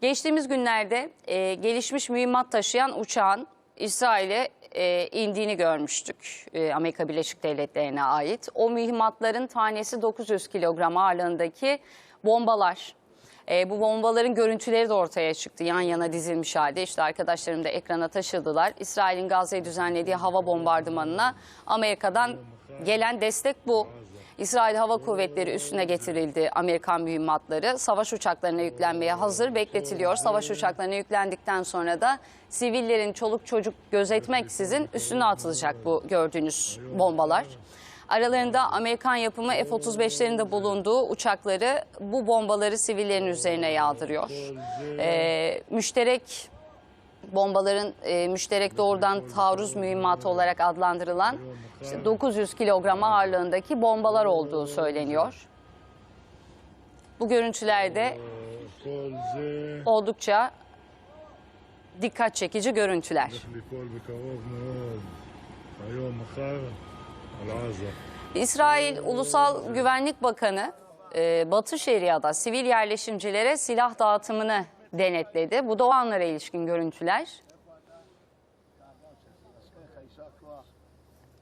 Geçtiğimiz günlerde e, gelişmiş mühimmat taşıyan uçağın İsrail'e e, indiğini görmüştük. E, Amerika Birleşik Devletleri'ne ait. O mühimmatların tanesi 900 kilogram ağırlığındaki bombalar. E, bu bombaların görüntüleri de ortaya çıktı yan yana dizilmiş halde. İşte arkadaşlarım da ekrana taşıdılar. İsrail'in Gazze'ye düzenlediği hava bombardımanına Amerika'dan gelen destek bu. İsrail Hava Kuvvetleri üstüne getirildi Amerikan mühimmatları. Savaş uçaklarına yüklenmeye hazır bekletiliyor. Savaş uçaklarına yüklendikten sonra da sivillerin çoluk çocuk gözetmeksizin üstüne atılacak bu gördüğünüz bombalar. Aralarında Amerikan yapımı F-35'lerin de bulunduğu uçakları bu bombaları sivillerin üzerine yağdırıyor. Ee, müşterek bombaların e, müşterek doğrudan taarruz mühimmatı olarak adlandırılan işte 900 kilogram ağırlığındaki bombalar olduğu söyleniyor. Bu görüntülerde oldukça dikkat çekici görüntüler. İsrail Ulusal Güvenlik Bakanı e, Batı Şeria'da sivil yerleşimcilere silah dağıtımını denetledi. Bu da o anlara ilişkin görüntüler.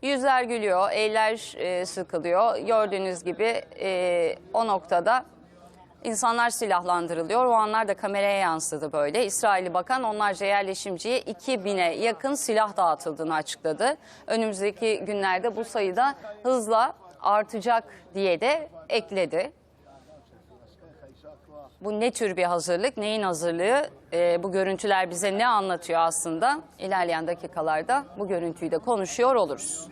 Yüzler gülüyor, eller e, sıkılıyor. Gördüğünüz gibi e, o noktada insanlar silahlandırılıyor. O anlar da kameraya yansıdı böyle. İsrailli bakan onlarca yerleşimciye 2000'e yakın silah dağıtıldığını açıkladı. Önümüzdeki günlerde bu sayıda hızla artacak diye de ekledi. Bu ne tür bir hazırlık, neyin hazırlığı? Ee, bu görüntüler bize ne anlatıyor aslında? İlerleyen dakikalarda bu görüntüyü de konuşuyor oluruz.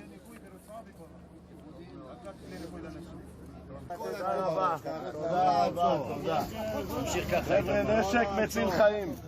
חבר'ה, נשק מציל חיים.